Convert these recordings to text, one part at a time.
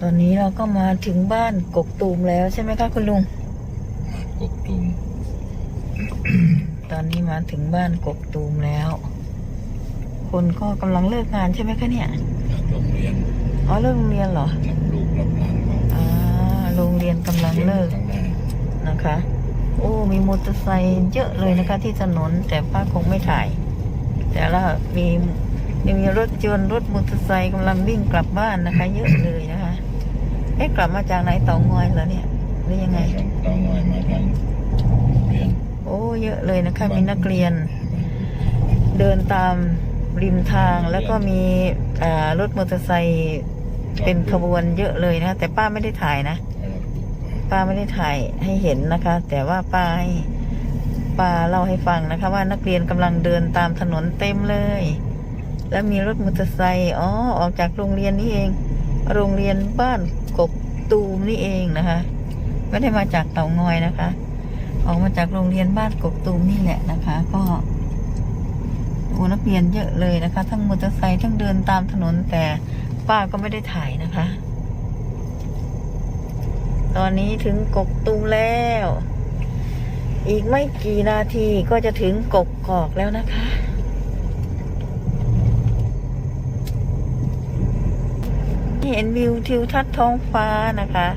ตอนนี้เราก็มาถึงบ้านกกตูมแล้วใช่ไหมคะคุณลุงมากกตูม ตอนนี้มาถึงบ้านกกตูมแล้ว คนก็กำลังเลิกงานใช่ไหมคะเนี่ยจากโรงเรียนอ๋อเลิกโรงเรียนเหรอรับลูกรับหลานเขาอ่าโรงเรียนกำลังเลิกข้างหน้านะคะ โอ้มีมอเตอร์ไซค์เยอะเลยนะคะ ที่ถนนแต่ป้าคงไม่ถ่าย แต่ละมียังมีรถยนต์รถมอเตอร์ไซค์กำลังวิ่งกลับบ้านนะคะ เยอะเลยนะคะ เอ๊ะกลับมาจากไหนเตางอยเหรอเนี่ยหรือยังไงทางเตางอยมาทางโรงเรียนโอ้เยอะเลยนะคะมีนักเรียน เดินตามริมทางแล้วก็มีอ่ารถมอเตอร์ไซค์เป็นขบวนเยอะเลยนะคะแต่ป้าไม่ได้ถ่ายนะ ป้าไม่ได้ถ่ายให้เห็นนะคะ แต่ว่าป้าให้ป้าเล่าให้ฟังนะคะ ว่านักเรียนกำลังเดินตามถนนเต็มเลย แล้วมีรถมอเตอร์ไซค์อ๋อออกจากโรงเรียนนี่เอง โรงเรียนบ้านกกตูมนี่เองนะคะ ไม่ได้มาจากเต่างอยนะคะ ออกมาจากโรงเรียนบ้านกกตูมนี่แหละนะคะ ก็โอ้นักเรียนเยอะเลยนะคะ ทั้งมอเตอร์ไซค์ทั้งเดินตามถนนแต่ป้าก็ไม่ได้ถ่ายนะคะ ตอนนี้ถึงกกตูมแล้ว อีกไม่กี่นาทีก็จะถึงกกกอกแล้วนะคะ เห็นวิวทิวทัศน์ท้องฟ้านะคะ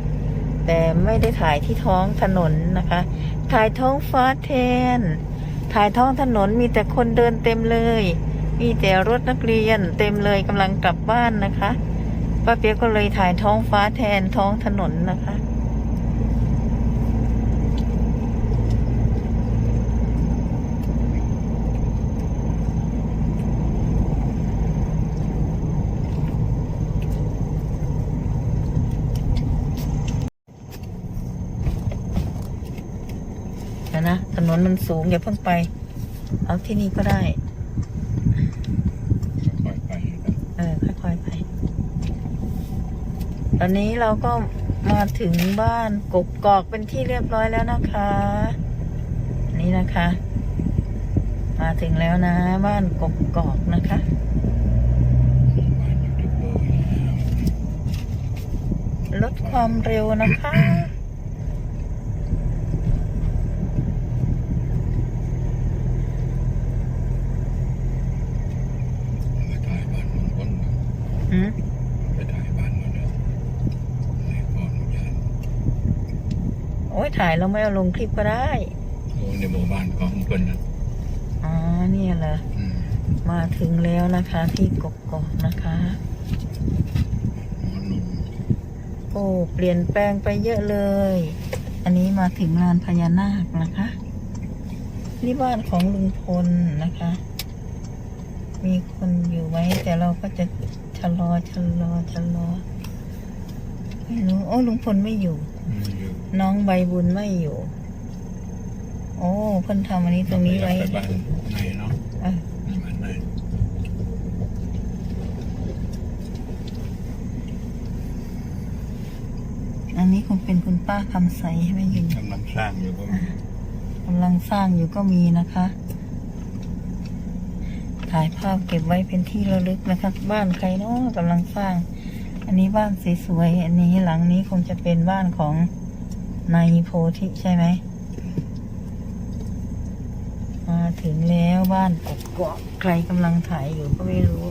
แต่ไม่ได้ถ่ายที่ท้องถนนนะคะ ถ่ายท้องฟ้าแทน ถ่ายท้องถนนมีแต่คนเดินเต็มเลย มีแต่รถนักเรียนเต็มเลยกำลังกลับบ้านนะคะป้าเปียกก็เลยถ่ายท้องฟ้าแทนท้องถนนนะคะ เดี๋ยวนะ ถนนมันสูงอย่าเพิ่งไป เอาที่นี่ก็ได้ค่อยๆไปครับเออค่อยๆไป ตอนนี้เราก็มาถึงบ้านกกกอกเป็นที่เรียบร้อยแล้วนะคะ นี่นะคะ มาถึงแล้วนะ บ้านกกกอกนะคะบ้านยูทูบเบอร์แล้วลดความเร็วนะคะ ไปถ่ายบ้านมันคนนะ อืม ไปถ่ายบ้านมันแล้วให้พ่อหนูยาน โอ้ ยถ่ายเราไม่เอาลงคลิปก็ได้โอ้ในหมู่บ้านของเพิ่นนะอ๋อเนี่ยเหรออืมมาถึงแล้วนะคะ ที่กกกอกนะคะหมอนุ่มโอ้เปลี่ยนแปลงไปเยอะเลย อันนี้มาถึงลานพญานาคนะคะนี่บ้านของลุงพลนะคะ มีคนอยู่ไว้แต่เราก็จะชะลอชะลอชะลอ ไม่รู้โอ้ลุงพลไม่อยู่อืมอยู่ น้องใบบุญไม่อยู่ โอ้เพิ่นทำอันนี้ตรงนี้ไว้ไปบ้านไหนเนาะเอ้ยในบ้านไหนอันนี้คงเป็นคุณป้าคำใสใช่ไหมยินกำลังสร้างอยู่ก็มีกำลังสร้างอยู่ก็มีนะคะ ถ่ายภาพเก็บไว้เป็นที่ระลึกนะคะบ้านใครเนาะกำลังสร้าง อันนี้บ้านสวยๆ อันนี้หลังนี้คงจะเป็นบ้านของนายโพธิใช่ไหม มาถึงแล้วบ้านกกอกใครกำลังถ่ายอยู่ก็ไม่รู้